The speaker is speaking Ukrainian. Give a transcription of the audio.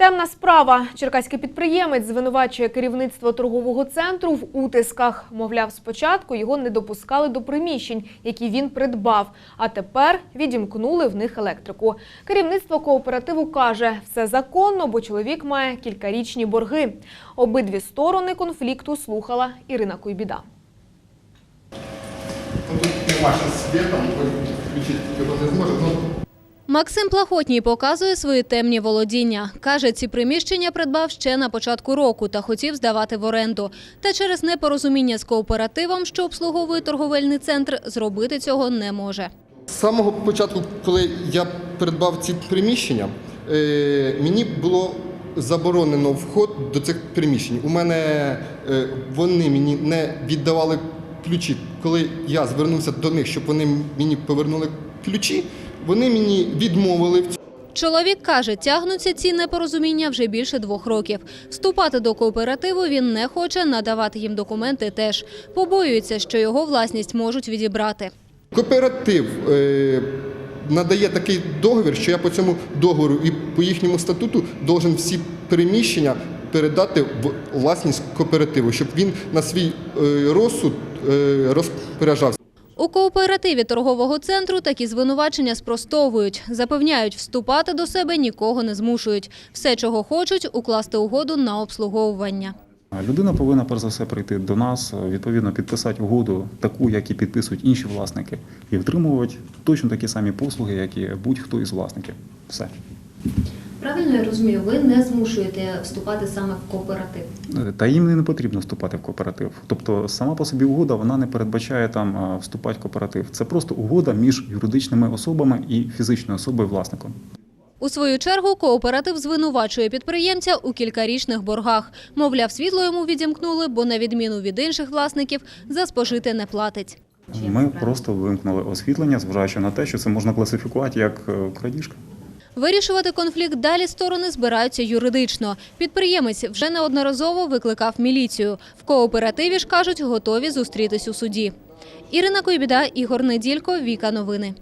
Темна справа. Черкаський підприємець звинувачує керівництво торгового центру в утисках. Мовляв, спочатку його не допускали до приміщень, які він придбав, а тепер відімкнули в них електрику. Керівництво кооперативу каже, все законно, бо чоловік має кількарічні борги. Обидві сторони конфлікту слухала Ірина Куйбіда. Ну, тут нема світу, включити його не зможе. Максим Плахотній показує свої темні володіння. Каже, ці приміщення придбав ще на початку року та хотів здавати в оренду. Та через непорозуміння з кооперативом, що обслуговує торговельний центр, зробити цього не може. з самого початку, коли я придбав ці приміщення, е, мені було заборонено вход до цих приміщень. У мене е, вони мені не віддавали ключі. Коли я звернувся до них, щоб вони мені повернули ключі, вони мені відмовили в Чоловік каже, тягнуться ці непорозуміння вже більше двох років. Вступати до кооперативу він не хоче, надавати їм документи теж. Побоюється, що його власність можуть відібрати. Кооператив е, надає такий договір, що я по цьому договору і по їхньому статуту должен всі приміщення передати в власність кооперативу, щоб він на свій е, розсуд е, розпоряджався. У кооперативі торгового центру такі звинувачення спростовують. Запевняють, вступати до себе нікого не змушують. Все, чого хочуть, укласти угоду на обслуговування. Людина повинна перш за все прийти до нас, відповідно підписати угоду, таку, як і підписують інші власники, і отримувати точно такі самі послуги, як і будь-хто із власників. Все. Правильно я розумію, ви не змушуєте вступати саме в кооператив. Та їм не потрібно вступати в кооператив. Тобто сама по собі угода вона не передбачає там вступати в кооператив. Це просто угода між юридичними особами і фізичною особою власником. У свою чергу кооператив звинувачує підприємця у кількарічних боргах. Мовляв, світло йому відімкнули, бо на відміну від інших власників за спожите не платить. Ми просто вимкнули освітлення, зважаючи на те, що це можна класифікувати як е, крадіжка. Вирішувати конфлікт далі сторони збираються юридично. Підприємець вже неодноразово викликав міліцію. В кооперативі ж кажуть, готові зустрітись у суді. Ірина Койбіда, Ігор Неділько, Віка Новини.